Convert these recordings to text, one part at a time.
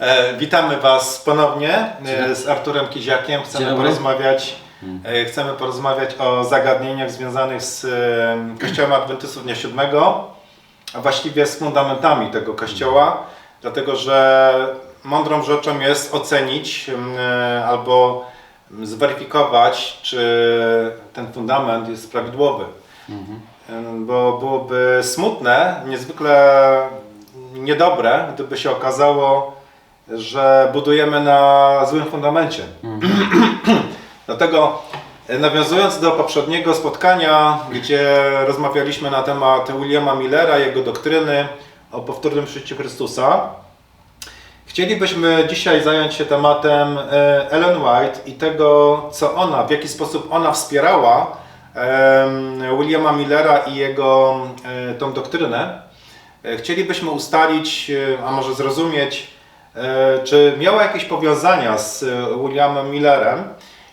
E, Witamy Was ponownie e, z Arturem Kiziakiem. Chcemy dobry. porozmawiać, e, chcemy porozmawiać o zagadnieniach związanych z e, Kościołem Adwentystów Dnia Siódmego, a właściwie z fundamentami tego Kościoła, dlatego że mądrą rzeczą jest ocenić m, e, albo zweryfikować, czy ten fundament jest prawidłowy. E, Bo byłoby smutne, niezwykle niedobre, gdyby się okazało, że budujemy na złym fundamencie. Dlatego e, nawiązując do poprzedniego spotkania, gdzie rozmawialiśmy na temat Williama Millera, jego doktryny o powtórnym przyjściu Chrystusa, chcielibyśmy dzisiaj zająć się tematem e, Ellen White i tego, co ona, w jaki sposób ona wspierała Williama Millera i jego e, tą doktrynę. E, Chcielibyśmy ustalić, e, a może zrozumieć, e, czy miała jakieś powiązania z Williamem Millerem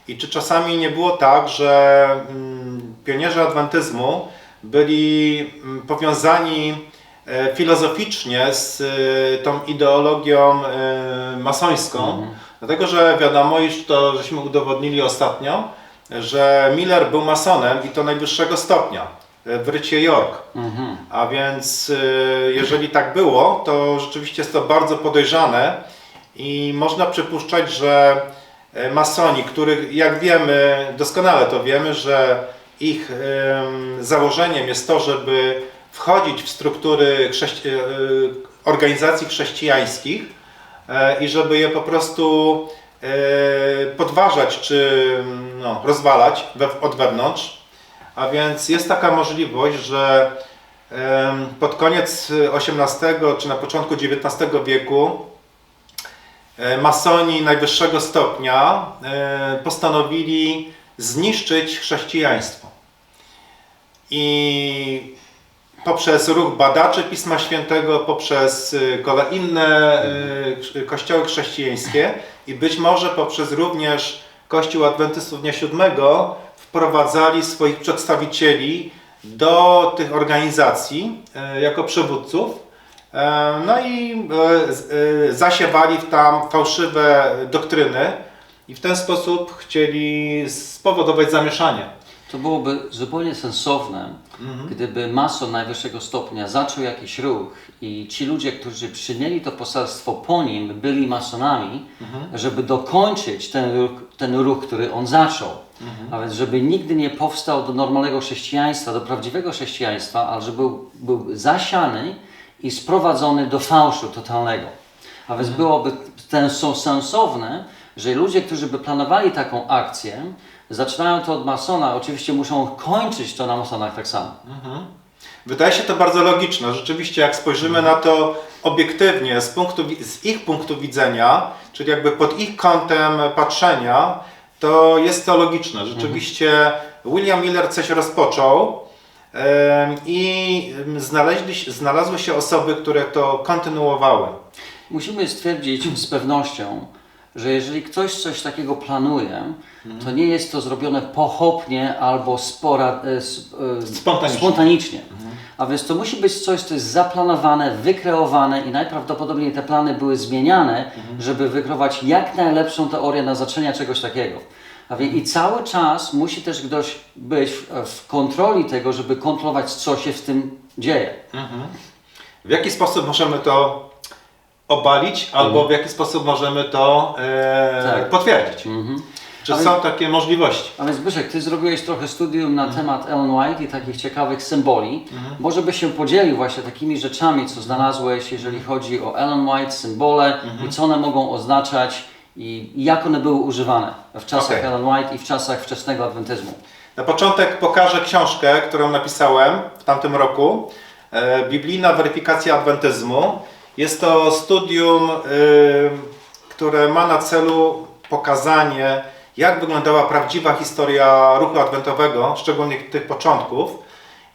i czy czasami nie było tak, że mm, pionierzy adwentyzmu byli mm, powiązani filozoficznie z tą ideologią masońską, dlatego że wiadomo, już to żeśmy udowodnili ostatnio, że Miller był masonem i to najwyższego stopnia w Rycie York. A więc y, jeżeli tak było, to rzeczywiście jest to bardzo podejrzane i można przypuszczać, że e, masoni, których jak wiemy, doskonale to wiemy, że ich em, założeniem jest to, żeby wchodzić w struktury chrześci- e, organizacji chrześcijańskich i żeby je po prostu podważać czy no, rozwalać od wewnątrz. A więc jest taka możliwość, że pod koniec XVIII czy na początku XIX wieku e, masoni najwyższego stopnia e, postanowili zniszczyć chrześcijaństwo. I poprzez ruch badaczy Pisma Świętego, poprzez y, inne y, kościoły chrześcijańskie i być może poprzez również Kościół Adwentystów Dnia Siódmego wprowadzali swoich przedstawicieli do tych organizacji e, jako przywódców. E, No i e, zasiewali w tam fałszywe doktryny i w ten sposób chcieli spowodować zamieszanie. To byłoby zupełnie sensowne, gdyby mason najwyższego stopnia zaczął jakiś ruch i ci ludzie, którzy przyjęli to poselstwo po nim, byli masonami, żeby dokończyć ten ruch, ten ruch, który on zaczął. A więc, żeby nigdy nie powstał do normalnego chrześcijaństwa, do prawdziwego chrześcijaństwa, ale żeby był, był zasiany i sprowadzony do fałszu totalnego. A więc byłoby ten, sensowne, że ludzie, którzy by planowali taką akcję, zaczynają to od masona, oczywiście muszą kończyć to na masonach tak samo. Wydaje się to bardzo logiczne. Rzeczywiście, jak spojrzymy na to obiektywnie, z, punktu, z ich punktu widzenia, czyli jakby pod ich kątem patrzenia, to jest to logiczne. Rzeczywiście William Miller coś rozpoczął i znaleźli, znalazły się osoby, które to kontynuowały. Musimy stwierdzić z pewnością, że jeżeli ktoś coś takiego planuje, to nie jest to zrobione pochopnie albo spora, e, s- e, Spontanicznie. spontanicznie. A więc to musi być coś, co jest zaplanowane, wykreowane i najprawdopodobniej te plany były zmieniane, żeby wykreować jak najlepszą teorię naznaczenia czegoś takiego. A więc i cały czas musi też ktoś być w, w kontroli tego, żeby kontrolować, co się w tym dzieje. W jaki sposób możemy to obalić, albo w jaki sposób możemy to e, Tak. potwierdzić? Czy Ale- są takie możliwości? A więc Zbyszek, Ty zrobiłeś trochę studium na temat Ellen White i takich ciekawych symboli. Może byś się podzielił właśnie takimi rzeczami, co znalazłeś, jeżeli chodzi o Ellen White, symbole i co one mogą oznaczać i jak one były używane w czasach Okej. Ellen White i w czasach wczesnego adwentyzmu. Na początek pokażę książkę, którą napisałem w tamtym roku. E, Biblijna weryfikacja adwentyzmu. Jest to studium, y, które ma na celu pokazanie, jak wyglądała prawdziwa historia ruchu adwentowego, szczególnie tych początków.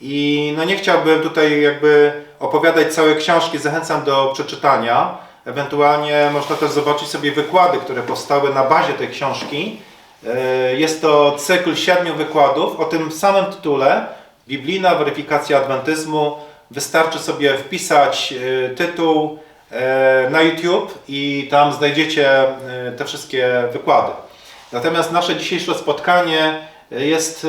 I no nie chciałbym tutaj jakby opowiadać całej książki, zachęcam do przeczytania. Ewentualnie można też zobaczyć sobie wykłady, które powstały na bazie tej książki. E, Jest to cykl siedmiu wykładów o tym samym tytule Biblijna weryfikacja adwentyzmu. Wystarczy sobie wpisać e, tytuł e, na YouTube i tam znajdziecie e, te wszystkie wykłady. Natomiast nasze dzisiejsze spotkanie jest.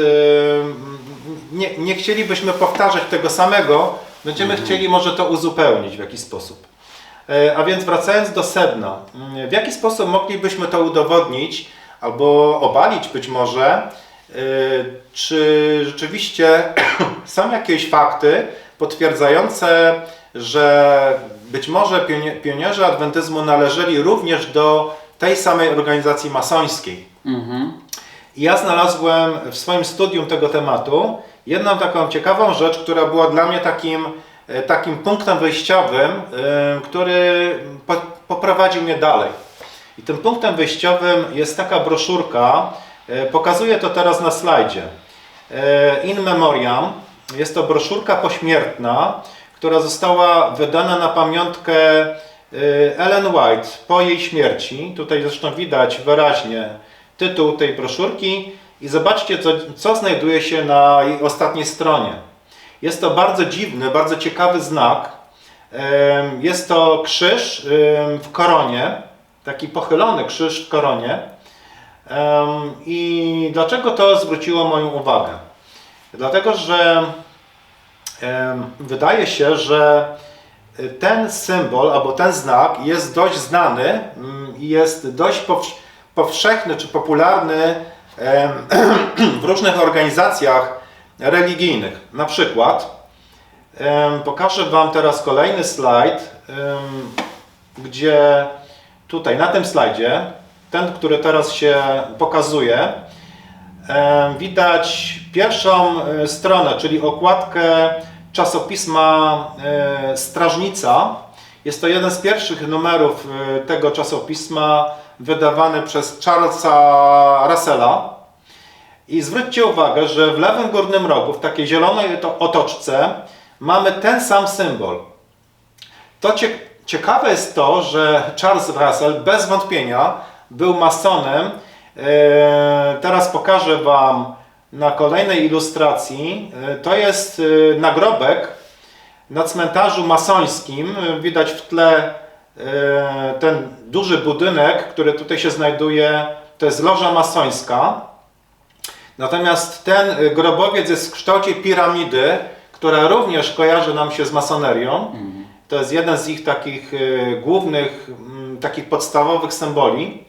Nie, nie chcielibyśmy powtarzać tego samego, będziemy chcieli może to uzupełnić w jakiś sposób. A więc wracając do sedna, mm, w jaki sposób moglibyśmy to udowodnić albo obalić być może, czy rzeczywiście są jakieś fakty potwierdzające, że być może pionie- pionierzy adwentyzmu należeli również do tej samej organizacji masońskiej. Mhm. I ja znalazłem w swoim studium tego tematu jedną taką ciekawą rzecz, która była dla mnie takim, e, takim punktem wyjściowym, e, który po, poprowadził mnie dalej. I tym punktem wyjściowym jest taka broszurka, e, pokazuję to teraz na slajdzie. In Memoriam jest to broszurka pośmiertna, która została wydana na pamiątkę e, Ellen White po jej śmierci. Tutaj zresztą widać wyraźnie tytuł tej broszurki i zobaczcie, co, co znajduje się na jej ostatniej stronie. Jest to bardzo dziwny, bardzo ciekawy znak. Jest to krzyż w koronie, taki pochylony krzyż w koronie. I dlaczego to zwróciło moją uwagę? Dlatego, że wydaje się, że ten symbol albo ten znak jest dość znany mm, i jest dość powsz- powszechny czy popularny w różnych organizacjach religijnych. Na przykład pokażę Wam teraz kolejny slajd, gdzie tutaj na tym slajdzie, ten, który teraz się pokazuje, widać pierwszą e, stronę, czyli okładkę czasopisma e, Strażnica. Jest to jeden z pierwszych numerów e, tego czasopisma wydawany przez Charlesa Russella. I zwróćcie uwagę, że w lewym górnym rogu, w takiej zielonej to- otoczce, mamy ten sam symbol. To cie, ciekawe jest to, że Charles Russell bez wątpienia był masonem. E, teraz pokażę Wam na kolejnej ilustracji. E, to jest e, nagrobek na cmentarzu masońskim. Widać w tle e, ten duży budynek, który tutaj się znajduje. To jest loża masońska. Natomiast ten y, grobowiec jest w kształcie piramidy, która również kojarzy nam się z masonerią. To jest jeden z ich takich y, głównych, takich podstawowych symboli.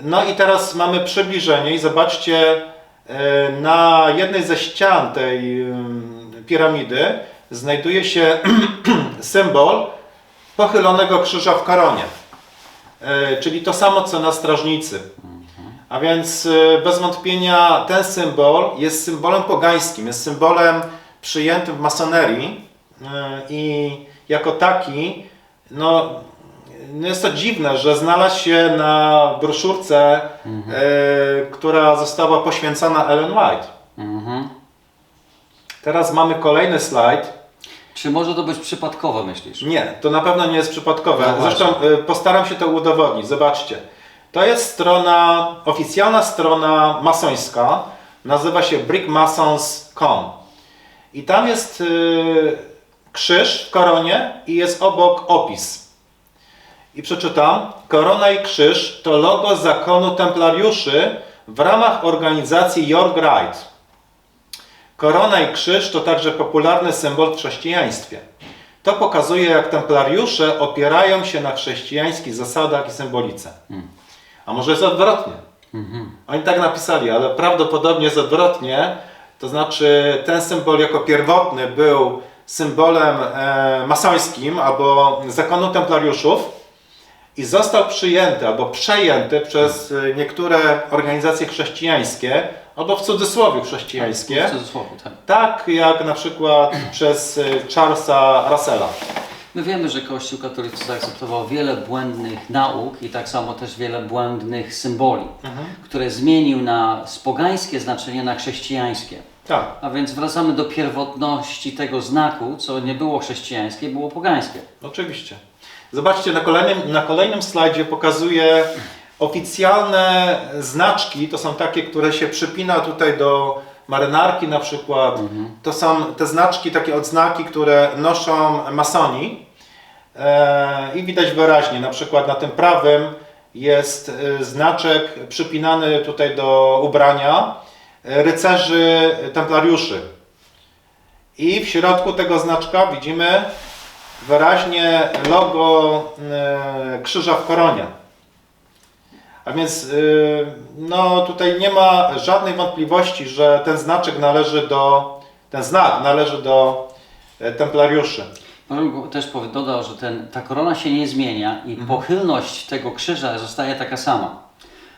No i teraz mamy przybliżenie i zobaczcie, y, na jednej ze ścian tej piramidy znajduje się symbol pochylonego krzyża w koronie. Y, Czyli to samo co na strażnicy. A więc y, bez wątpienia ten symbol jest symbolem pogańskim, jest symbolem przyjętym w masonerii i jako taki, no, no jest to dziwne, że znalazł się na broszurce, y, która została poświęcona Ellen White. Mhm. Teraz mamy kolejny slajd. Czy może to być przypadkowe, myślisz? Nie, to na pewno nie jest przypadkowe. No. Zresztą y, postaram się to udowodnić. Zobaczcie. To jest strona, oficjalna strona masońska. Nazywa się brickmasons.com. I tam jest y, krzyż w koronie i jest obok opis. I przeczytam. Korona i krzyż to logo zakonu templariuszy w ramach organizacji York Rite. Korona i krzyż to także popularny symbol w chrześcijaństwie. To pokazuje, jak templariusze opierają się na chrześcijańskich zasadach i symbolice. A może jest odwrotnie? Oni tak napisali, ale prawdopodobnie jest odwrotnie. To znaczy, ten symbol jako pierwotny był symbolem e, masońskim albo zakonu templariuszów i został przyjęty albo przejęty przez e, niektóre organizacje chrześcijańskie, albo w cudzysłowie chrześcijańskie. W cudzysłowie, tak. Tak jak na przykład przez y, Charlesa Russella. My wiemy, że Kościół katolicki zaakceptował wiele błędnych nauk i tak samo też wiele błędnych symboli, które zmienił na z pogańskie znaczenie na chrześcijańskie. Tak. A więc wracamy do pierwotności tego znaku, co nie było chrześcijańskie, było pogańskie. Oczywiście. Zobaczcie, na kolejnym, na kolejnym slajdzie pokazuję oficjalne znaczki. To są takie, które się przypina tutaj do marynarki na przykład. To są te znaczki, takie odznaki, które noszą masoni. e, i widać wyraźnie, na przykład na tym prawym jest e, znaczek przypinany tutaj do ubrania e, rycerzy templariuszy. I w środku tego znaczka widzimy wyraźnie logo e, krzyża w koronie. A więc y, no, tutaj nie ma żadnej wątpliwości, że ten znaczek należy do, ten znak należy do e, templariuszy. Bym też dodał, że ten, ta korona się nie zmienia i pochylność tego krzyża zostaje taka sama.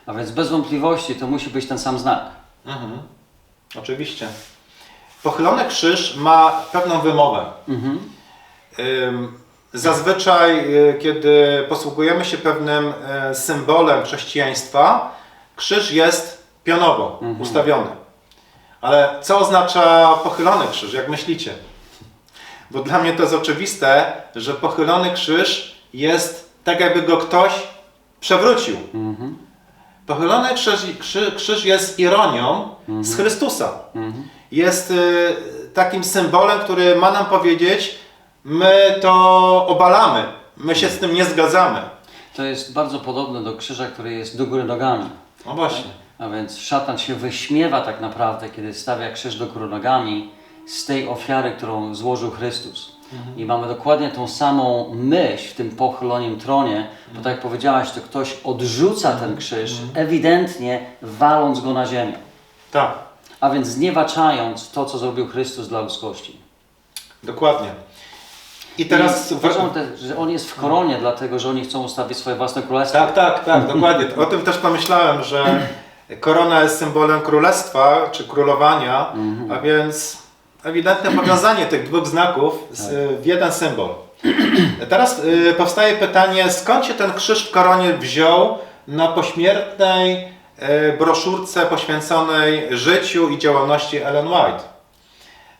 A więc bez wątpliwości to musi być ten sam znak. Oczywiście. Pochylony krzyż ma pewną wymowę. Mhm. Zazwyczaj, y, kiedy posługujemy się pewnym e, symbolem chrześcijaństwa, krzyż jest pionowo ustawiony. Ale co oznacza pochylony krzyż, jak myślicie? Bo dla mnie to jest oczywiste, że pochylony krzyż jest tak, jakby go ktoś przewrócił. Pochylony krzyż, krzyż, krzyż jest ironią z Chrystusa. Jest y, takim symbolem, który ma nam powiedzieć, my to obalamy, my się z tym nie zgadzamy. To jest bardzo podobne do krzyża, który jest do góry nogami. No właśnie. A więc szatan się wyśmiewa tak naprawdę, kiedy stawia krzyż do góry nogami z tej ofiary, którą złożył Chrystus. I mamy dokładnie tą samą myśl w tym pochylonym tronie, bo tak jak powiedziałaś, to ktoś odrzuca ten krzyż, ewidentnie waląc go na ziemię. Tak, A więc zniewaczając to, co zrobił Chrystus dla ludzkości. dokładnie. I teraz... I uważam też, że on jest w koronie, dlatego że oni chcą ustawić swoje własne królestwo. Tak, tak, tak, dokładnie. O tym też pomyślałem, że korona jest symbolem królestwa czy królowania, a więc ewidentne powiązanie tych dwóch znaków z, w jeden symbol. Teraz y, powstaje pytanie, skąd się ten krzyż w koronie wziął na pośmiertnej y, broszurce poświęconej życiu i działalności Ellen White?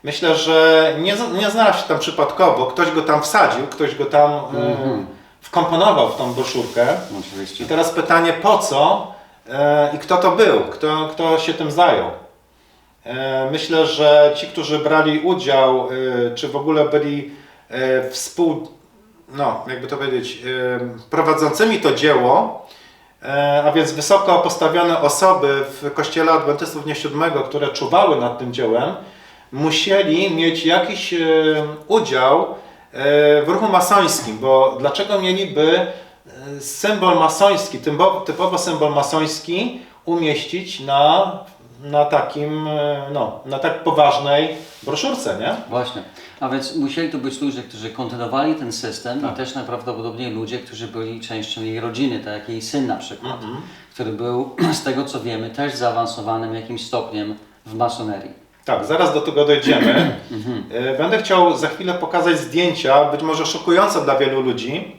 Myślę, że nie, nie znalazł się tam przypadkowo, ktoś go tam wsadził, ktoś go tam y, wkomponował w tą broszurkę. Oczywiście. I teraz pytanie, po co e, i kto to był, kto, kto się tym zajął. E, myślę, że ci, którzy brali udział, e, czy w ogóle byli e, współ, no, jakby to powiedzieć, e, prowadzącymi to dzieło, e, a więc wysoko postawione osoby w Kościele Adwentystów Dnia Siódmego, które czuwały nad tym dziełem, musieli mieć jakiś e, udział e, w ruchu masońskim, bo dlaczego mieliby e, symbol masoński, typo- typowo symbol masoński umieścić na, na takim, no, na tak poważnej broszurce, nie? Właśnie. A więc musieli to być ludzie, którzy kontynuowali ten system i też najprawdopodobniej ludzie, którzy byli częścią jej rodziny, tak jak jej syn na przykład, który był, z tego co wiemy, też zaawansowanym jakimś stopniem w masonerii. Tak, zaraz do tego dojdziemy. E, Będę chciał za chwilę pokazać zdjęcia, być może szokujące dla wielu ludzi.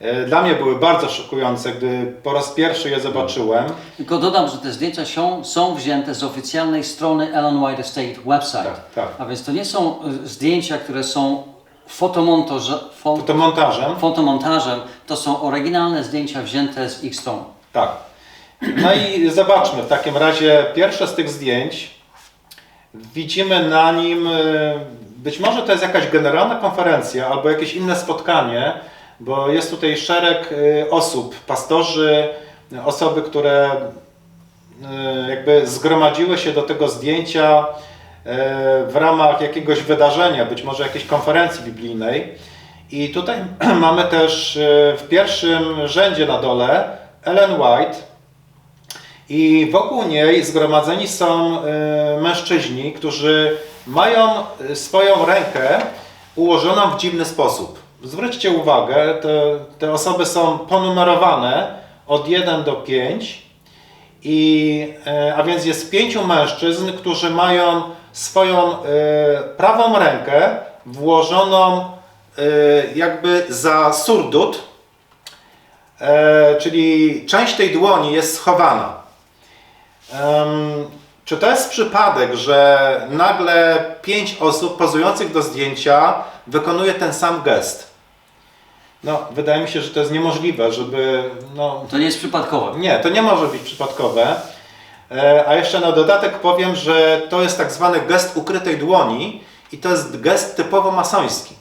E, Dla mnie były bardzo szokujące, gdy po raz pierwszy je zobaczyłem. Tylko dodam, że te zdjęcia są, są wzięte z oficjalnej strony Ellen White Estate website. Tak, tak. A więc to nie są y, zdjęcia, które są fotomontaże, fo, To montażem. fotomontażem, to są oryginalne zdjęcia wzięte z ich stron. Tak. No i zobaczmy w takim razie pierwsze z tych zdjęć. Widzimy na nim, e, być może to jest jakaś generalna konferencja albo jakieś inne spotkanie, bo jest tutaj szereg e, osób, pastorzy, osoby, które e, jakby zgromadziły się do tego zdjęcia w ramach jakiegoś wydarzenia, być może jakiejś konferencji biblijnej. I tutaj mamy też w pierwszym rzędzie na dole Ellen White, i wokół niej zgromadzeni są e, mężczyźni, którzy mają e, swoją rękę ułożoną w dziwny sposób. Zwróćcie uwagę, te, te osoby są ponumerowane od 1 do 5, i, e, a więc jest pięciu mężczyzn, którzy mają swoją prawą rękę włożoną jakby za surdut, czyli część tej dłoni jest schowana. Em, czy to jest przypadek, że nagle pięć osób pozujących do zdjęcia wykonuje ten sam gest? No, wydaje mi się, że to jest niemożliwe, żeby. No, To nie jest przypadkowe. nie, to nie może być przypadkowe. E, A jeszcze na dodatek powiem, że to jest tak zwany gest ukrytej dłoni i to jest gest typowo masoński.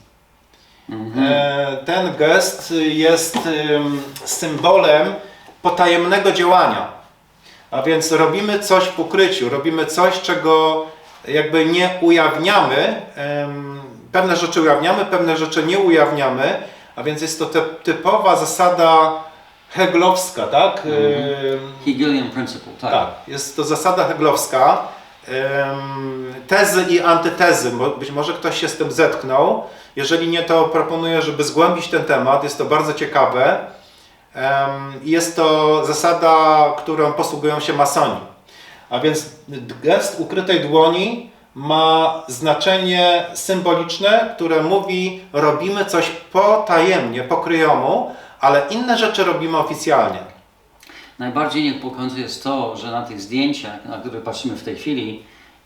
E, ten gest jest ym, symbolem potajemnego działania. A więc robimy coś w ukryciu, robimy coś, czego jakby nie ujawniamy. Pewne rzeczy ujawniamy, pewne rzeczy nie ujawniamy, a więc jest to typowa zasada heglowska, tak? Em, Hegelian principle, tak. tak, jest to zasada heglowska. Tezy i antytezy. Być może ktoś się z tym zetknął. Jeżeli nie, to proponuję, żeby zgłębić ten temat. Jest to bardzo ciekawe. Jest to zasada, którą posługują się masoni. A więc gest ukrytej dłoni ma znaczenie symboliczne, które mówi, robimy coś potajemnie, po kryjomu, ale inne rzeczy robimy oficjalnie. Najbardziej niepokojące jest to, że na tych zdjęciach, na które patrzymy w tej chwili,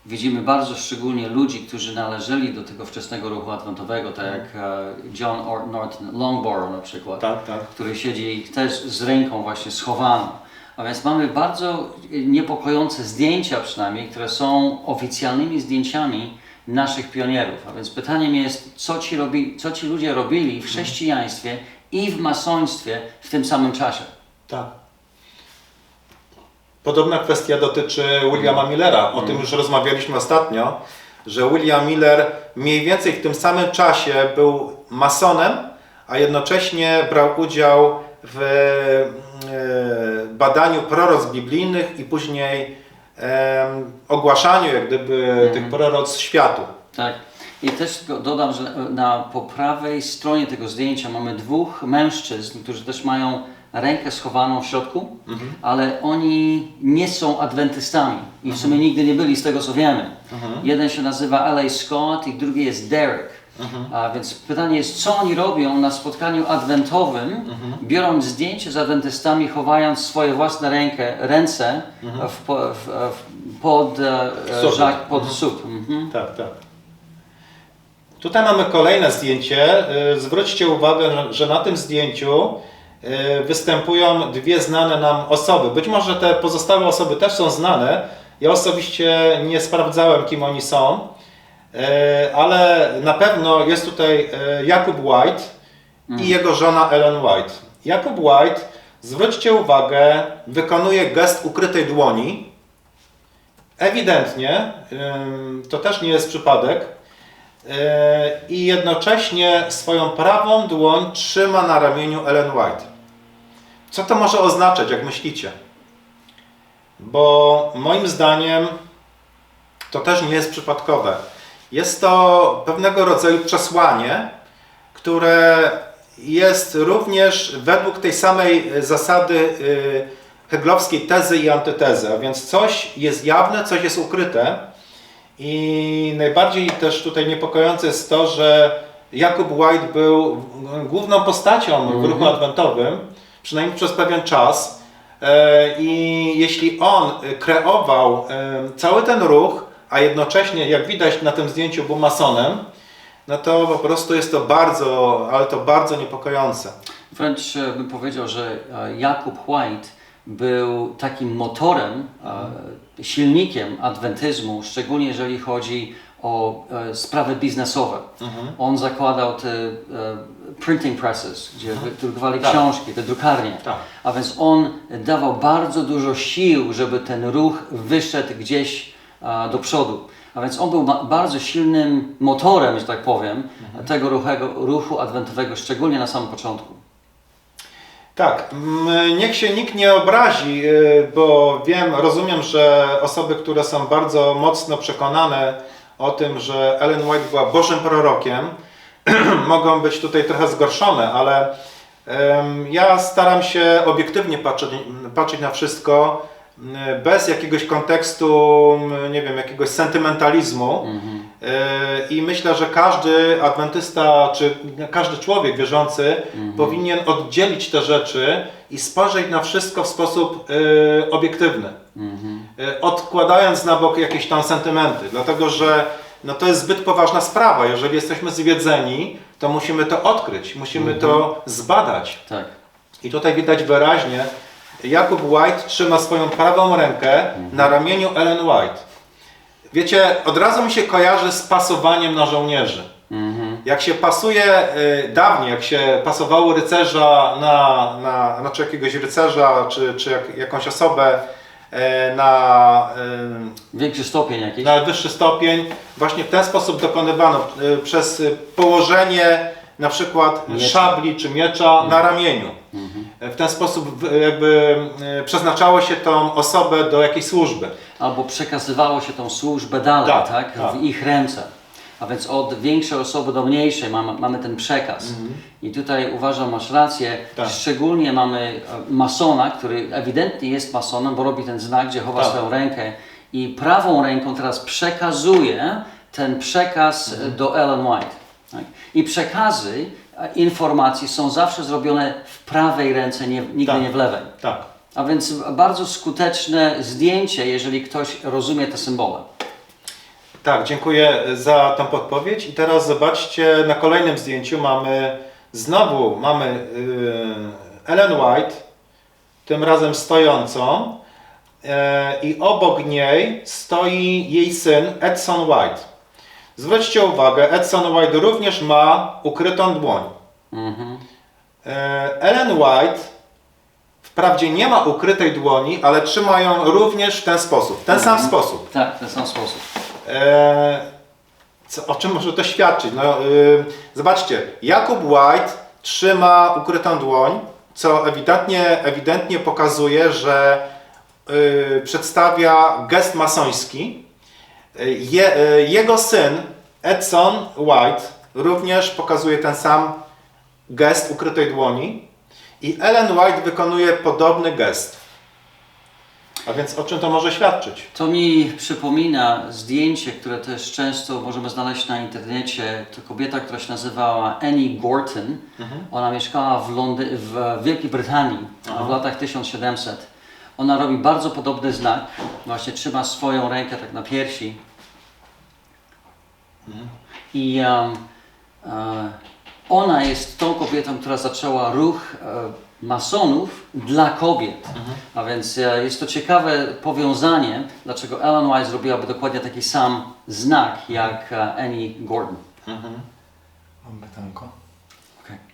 widzimy bardzo szczególnie ludzi, którzy należeli do tego wczesnego ruchu adwentowego, tak jak e, John Or- Norton Longborough na przykład, Tak, tak. który siedzi też z ręką właśnie schowaną. A więc mamy bardzo niepokojące zdjęcia przynajmniej, które są oficjalnymi zdjęciami naszych pionierów. A więc pytaniem jest, co ci, robi, co ci ludzie robili w chrześcijaństwie i w masoństwie w tym samym czasie. Tak. Podobna kwestia dotyczy Williama Millera. O tym już rozmawialiśmy ostatnio, że William Miller mniej więcej w tym samym czasie był masonem, a jednocześnie brał udział w e, badaniu proroc biblijnych i później ogłaszaniu jak gdyby tych proroc światu. Tak. I też dodam, że na po prawej stronie tego zdjęcia mamy dwóch mężczyzn, którzy też mają rękę schowaną w środku, ale oni nie są adwentystami i w sumie nigdy nie byli z tego co wiemy. Jeden się nazywa L.A. Scott i drugi jest Derek. A więc pytanie jest, co oni robią na spotkaniu adwentowym, biorąc zdjęcie z adwentystami, chowając swoje własne rękę, ręce w, po- w, w, pod, e, żak, pod. Mhm. Tak, tak. Tutaj mamy kolejne zdjęcie. Y, Zwróćcie uwagę, że- na tym zdjęciu występują dwie znane nam osoby. Być może te pozostałe osoby też są znane. Ja osobiście nie sprawdzałem, kim oni są, y, ale na pewno jest tutaj y, Jakub White i jego żona Ellen White. Jakub White, zwróćcie uwagę, wykonuje gest ukrytej dłoni. Ewidentnie, to też nie jest przypadek, i jednocześnie swoją prawą dłoń trzyma na ramieniu Ellen White. Co to może oznaczać, jak myślicie? Bo moim zdaniem to też nie jest przypadkowe. Jest to pewnego rodzaju przesłanie, które jest również według tej samej zasady y, heglowskiej tezy i antytezy, a więc coś jest jawne, coś jest ukryte. I najbardziej też tutaj niepokojące jest to, że Jakub White był główną postacią w ruchu adwentowym, przynajmniej przez pewien czas. E, I jeśli on kreował e, cały ten ruch, a jednocześnie, jak widać na tym zdjęciu, był masonem, no to po prostu jest to bardzo, ale to bardzo niepokojące. Wręcz e, bym powiedział, że Jakub White był takim motorem, silnikiem adwentyzmu, szczególnie jeżeli chodzi o e, sprawy biznesowe. On zakładał te e, printing presses, gdzie drukowali Tak. książki, te drukarnie. Tak. A więc on dawał bardzo dużo sił, żeby ten ruch wyszedł gdzieś e, do przodu. A więc on był bardzo silnym motorem, że tak powiem, tego ruchego, ruchu adwentowego, szczególnie na samym początku. Tak, mm, niech się nikt nie obrazi, y, bo wiem, rozumiem, że osoby, które są bardzo mocno przekonane o tym, że Ellen White była Bożym prorokiem, mogą być tutaj trochę zgorszone, ale ja staram się obiektywnie patrzeć, patrzeć na wszystko, m, bez jakiegoś kontekstu, m, nie wiem, jakiegoś sentymentalizmu. E, I myślę, że każdy adwentysta, czy każdy człowiek wierzący powinien oddzielić te rzeczy i spojrzeć na wszystko w sposób e, obiektywny. E, odkładając na bok jakieś tam sentymenty, dlatego że no to jest zbyt poważna sprawa. Jeżeli jesteśmy zwiedzeni, to musimy to odkryć, musimy to zbadać. Tak. I tutaj widać wyraźnie, Jakub White trzyma swoją prawą rękę na ramieniu Ellen White. Wiecie, od razu mi się kojarzy z pasowaniem na żołnierzy. Jak się pasuje y, dawniej, jak się pasowało rycerza na, na znaczy jakiegoś rycerza, czy, czy jak, jakąś osobę y, na, Większy stopień y, jakiś. na wyższy stopień, właśnie w ten sposób dokonywano y, przez y, położenie na przykład Miecza. szabli czy miecza na ramieniu. W ten sposób jakby y, przeznaczało się tą osobę do jakiejś służby. Albo przekazywało się tą służbę dalej, Tak, tak? tak. W ich ręce. A więc od większej osoby do mniejszej mamy, mamy ten przekaz. I tutaj uważam, masz rację, Mhm. Tak. szczególnie mamy e, masona, który ewidentnie jest masonem, bo robi ten znak, gdzie chowa Tak. swoją rękę i prawą ręką teraz przekazuje ten przekaz Mhm. e, do Ellen White. Tak? I przekazy e, informacji są zawsze zrobione w prawej ręce, nie, nigdy Tak. nie w lewej. Tak. A więc bardzo skuteczne zdjęcie, jeżeli ktoś rozumie te symbole. Tak, dziękuję za tą podpowiedź. I teraz zobaczcie, na kolejnym zdjęciu mamy znowu mamy y, Ellen White, tym razem stojącą y, i obok niej stoi jej syn Edson White. Zwróćcie uwagę, Edson White również ma ukrytą dłoń. Mhm. E, Ellen White wprawdzie nie ma ukrytej dłoni, ale trzyma ją również w ten sposób, w ten sam sposób. Tak, w ten sam sposób. E, co, o czym może to świadczyć? No, y, zobaczcie, Jakub White trzyma ukrytą dłoń, co ewidentnie, ewidentnie pokazuje, że y, przedstawia gest masoński. Y, Je, y, jego syn Edson White również pokazuje ten sam gest ukrytej dłoni i Ellen White wykonuje podobny gest. A więc o czym to może świadczyć? To mi przypomina zdjęcie, które też często możemy znaleźć na internecie. To kobieta, która się nazywała Annie Gorton. Ona mieszkała w, Londy- w Wielkiej Brytanii w latach 1700. Ona robi bardzo podobny znak. Właśnie trzyma swoją rękę tak na piersi. I e, ona jest tą kobietą, która zaczęła ruch e, masonów dla kobiet. A więc e, jest to ciekawe powiązanie, dlaczego Ellen White zrobiłaby dokładnie taki sam znak jak e, Annie Gordon. Mam pytanko. Okej.